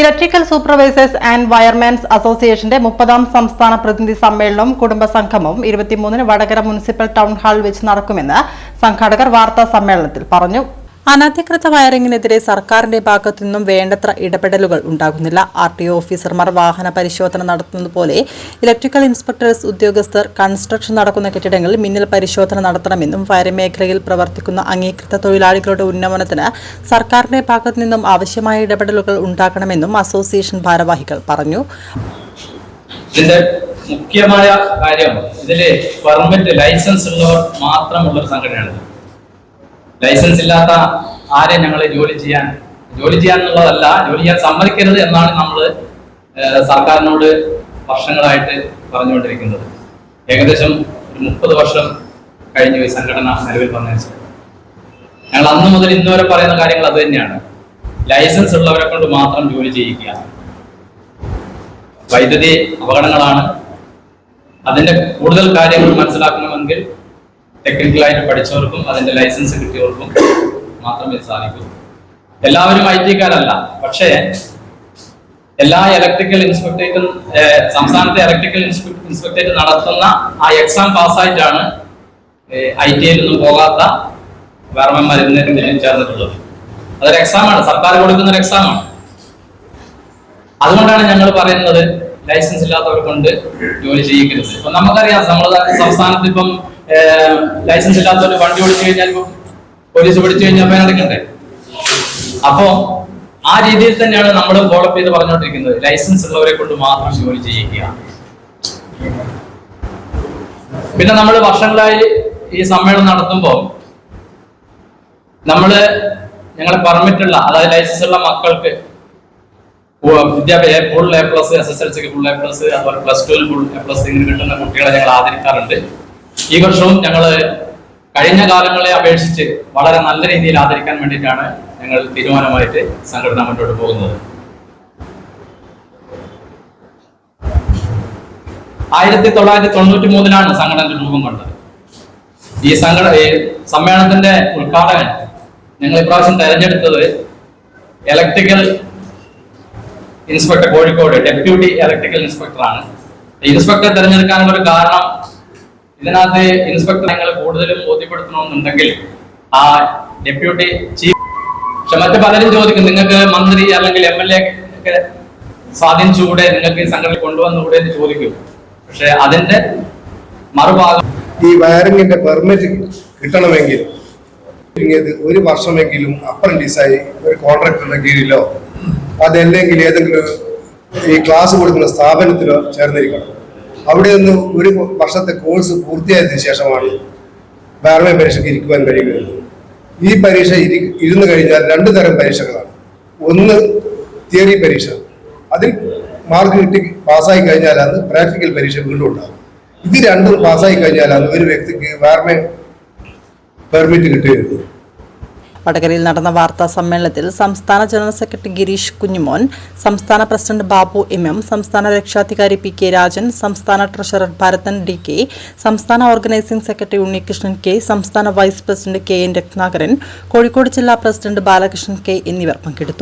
Electrical supervisors and വയർമാൻസ് അസോസിയേഷന്റെ മുപ്പതാം സംസ്ഥാന പ്രതിനിധി സമ്മേളനവും കുടുംബസംഗമവും ഇരുപത്തിമൂന്നിന് വടകര മുനിസിപ്പൽ ടൗൺ ഹാളിൽ വെച്ച് നടക്കുമെന്ന് സംഘാടകർ വാർത്താ സമ്മേളനത്തിൽ പറഞ്ഞു. അനധികൃത വയറിംഗിനെതിരെ സർക്കാരിന്റെ ഭാഗത്തു നിന്നും വേണ്ടത്ര ഇടപെടലുകൾ ഉണ്ടാകുന്നില്ല ആർ ടി ഒ ഓഫീസർമാർ വാഹന പരിശോധന നടത്തുന്നത് പോലെ ഇലക്ട്രിക്കൽ ഇൻസ്പെക്ടേഴ്സ് ഉദ്യോഗസ്ഥർ കൺസ്ട്രക്ഷൻ നടക്കുന്ന കെട്ടിടങ്ങളിൽ മിന്നൽ പരിശോധന നടത്തണമെന്നും വയറിംഗ് മേഖലയിൽ പ്രവർത്തിക്കുന്ന അംഗീകൃത തൊഴിലാളികളുടെ ഉന്നമനത്തിന് സർക്കാരിന്റെ ഭാഗത്തു നിന്നും ആവശ്യമായ ഇടപെടലുകൾ ഉണ്ടാക്കണമെന്നും അസോസിയേഷൻ ഭാരവാഹികൾ പറഞ്ഞു ഇതിന്റെ മുഖ്യമായ കാര്യം ഇതിലെ പെർമിറ്റ് ലൈസൻസ് ഉള്ളവർ മാത്രമുള്ള ഒരു സംഘടനയാണ്. ലൈസൻസ് ഇല്ലാത്ത ആരെ ഞങ്ങൾ ജോലി ചെയ്യാൻ? ജോലി ചെയ്യാൻ എന്നുള്ളതല്ല ജോലി ചെയ്യാൻ സമ്മതിക്കരുത് എന്നാണ് നമ്മൾ സർക്കാരിനോട് വർഷങ്ങളായിട്ട് പറഞ്ഞുകൊണ്ടിരിക്കുന്നത്. ഏകദേശം ഒരു മുപ്പത് വർഷം കഴിഞ്ഞു ഈ സംഘടന നിലവിൽ വന്നു ഞങ്ങൾ അന്ന് മുതൽ ഇന്ന് വരെ പറയുന്ന കാര്യങ്ങൾ അത് തന്നെയാണ്. ലൈസൻസ് ഉള്ളവരെ കൊണ്ട് മാത്രം ജോലി ചെയ്യിക്കുക. വൈദ്യുതി അപകടങ്ങളാണ്. അതിന്റെ കൂടുതൽ കാര്യങ്ങൾ മനസ്സിലാക്കണമെങ്കിൽ ടെക്നിക്കലായിട്ട് പഠിച്ചവർക്കും അതിന്റെ ലൈസൻസ് കിട്ടിയവർക്കും മാത്രമേ സാധിക്കൂ. എല്ലാവരും ഐ ടിക്കാരല്ല പക്ഷേ എല്ലാ ഇലക്ട്രിക്കൽ ഇൻസ്പെക്ടറേറ്റും സംസ്ഥാനത്തെ ഇലക്ട്രിക്കൽ ഇൻസ്പെക്ടേറ്റ് നടത്തുന്ന ആ എക്സാം പാസ്സായിട്ടാണ് ഐ ടി ഐയിലൊന്നും പോകാത്ത വേർമന്മാർ ചേർന്നിട്ടുള്ളത്. അതൊരു എക്സാമാണ് സർക്കാർ കൊടുക്കുന്ന ഒരു എക്സാമാണ് അതുകൊണ്ടാണ് ഞങ്ങൾ പറയുന്നത് ലൈസൻസ് ഇല്ലാത്തവർ കൊണ്ട് ജോലി ചെയ്യിക്കരുത്. ഇപ്പൊ നമുക്കറിയാം നമ്മൾ സംസ്ഥാനത്ത് ഇപ്പം ലൈസൻസ് ഇല്ലാത്തവർ വണ്ടി ഓടിച്ചു കഴിഞ്ഞാൽ പോലീസ് പിടിച്ചു കഴിഞ്ഞാൽ ഫൈൻ അടയ്ക്കണ്ടേ അപ്പോ ആ രീതിയിൽ തന്നെയാണ് നമ്മൾ ഫോളോപ്പ് ചെയ്ത് പറഞ്ഞുകൊണ്ടിരിക്കുന്നത് ലൈസൻസ് ഉള്ളവരെ കൊണ്ട് മാത്രം ജോലി ചെയ്യിക്കുക പിന്നെ നമ്മൾ വർഷങ്ങളായി ഈ സമ്മേളനം നടത്തുമ്പോൾ നമ്മൾ ഞങ്ങളെ പെർമിറ്റ് ഉള്ള അതായത് ലൈസൻസ് ഉള്ള മക്കൾക്ക് വിദ്യാഭ്യാസ full A plus S S L സിക്ക് ഫുൾ എ പ്ലസ് അതുപോലെ പ്ലസ് ടുവിൽ ഫുൾ എ പ്ലസ് ഇങ്ങനെ കിട്ടുന്ന കുട്ടികളെ ഞങ്ങൾ ആദരിക്കാറുണ്ട്. ഈ വർഷവും ഞങ്ങൾ കഴിഞ്ഞ കാലങ്ങളെ അപേക്ഷിച്ച് വളരെ നല്ല രീതിയിൽ ആദരിക്കാൻ വേണ്ടിയിട്ടാണ് ഞങ്ങൾ തീരുമാനമായിട്ട് സംഘടന മുന്നോട്ട് പോകുന്നത്. ആയിരത്തി തൊള്ളായിരത്തി തൊണ്ണൂറ്റി മൂന്നിലാണ് സംഘടന രൂപം കൊണ്ടത്. ഈ സംഘടന ഈ സമ്മേളനത്തിന്റെ ഉദ്ഘാടകൻ ഞങ്ങൾ ഇപ്രാവശ്യം തെരഞ്ഞെടുത്തത് electrical inspector Kozhikode deputy electrical ഇൻസ്പെക്ടറാണ് ഇൻസ്പെക്ടറെ തിരഞ്ഞെടുക്കാനുള്ള ഒരു കാരണം ഇതിനകത്ത് ഇൻസ്പെക്ടർ ഞങ്ങൾ കൂടുതലും ബോധ്യപ്പെടുത്തണമെന്നുണ്ടെങ്കിൽ ആ ഡെപ്യൂട്ടി ചീഫ് പക്ഷെ മറ്റു പലരും ചോദിക്കും നിങ്ങൾക്ക് മന്ത്രി അല്ലെങ്കിൽ എം എൽ എ ഒക്കെ സ്വാധീനിച്ചുകൂടെ? നിങ്ങൾക്ക് ഈ സംഘടന കൊണ്ടുവന്നുകൂടെ? എന്ന് ചോദിക്കും. പക്ഷെ അതിന്റെ മറുഭാഗം ഈ വയറിങ്ങിന്റെ പെർമിറ്റ് കിട്ടണമെങ്കിൽ ഒരു വർഷമെങ്കിലും അപ്രന്റീസായി ഒരു കോൺട്രാക്ടറിന്റെ കീഴിലോ അതല്ലെങ്കിൽ ഏതെങ്കിലും ഈ ക്ലാസ് കൊടുക്കുന്ന സ്ഥാപനത്തിലോ ചേർന്നിരിക്കണം. അവിടെ നിന്ന് ഒരു വർഷത്തെ കോഴ്സ് പൂർത്തിയായതിനു ശേഷമാണ് ബാർമേ പരീക്ഷയ്ക്ക് ഇരിക്കുവാൻ കഴിയുന്നത്. ഈ പരീക്ഷ ഇരി ഇരുന്ന് കഴിഞ്ഞാൽ രണ്ട് തരം പരീക്ഷകളാണ്. ഒന്ന് തിയറി പരീക്ഷ. അതിൽ മാർക്ക് കിട്ടി പാസ്സായി കഴിഞ്ഞാലാണ് പ്രാക്ടിക്കൽ പരീക്ഷ വീണ്ടും ഉണ്ടാകും ഇത് രണ്ടും പാസ്സായി കഴിഞ്ഞാലാണ് ഒരു വ്യക്തിക്ക് വയർമേ പെർമിറ്റ് കിട്ടുകയുള്ളൂ. വടകരയിൽ നടന്ന വാർത്താ സമ്മേളനത്തിൽ സംസ്ഥാന ജനറൽ സെക്രട്ടറി ഗിരീഷ് കുഞ്ഞുമോൻ സംസ്ഥാന പ്രസിഡന്റ് ബാബു എം എം സംസ്ഥാന രക്ഷാധികാരി പി കെ രാജൻ സംസ്ഥാന ട്രഷറർ ഭരതൻ ഡി കെ സംസ്ഥാന ഓർഗനൈസിംഗ് സെക്രട്ടറി ഉണ്ണികൃഷ്ണൻ കെ സംസ്ഥാന vice president K N Ratnakaran Kozhikode ജില്ലാ പ്രസിഡന്റ് ബാലകൃഷ്ണൻ കെ എന്നിവർ പങ്കെടുത്തു.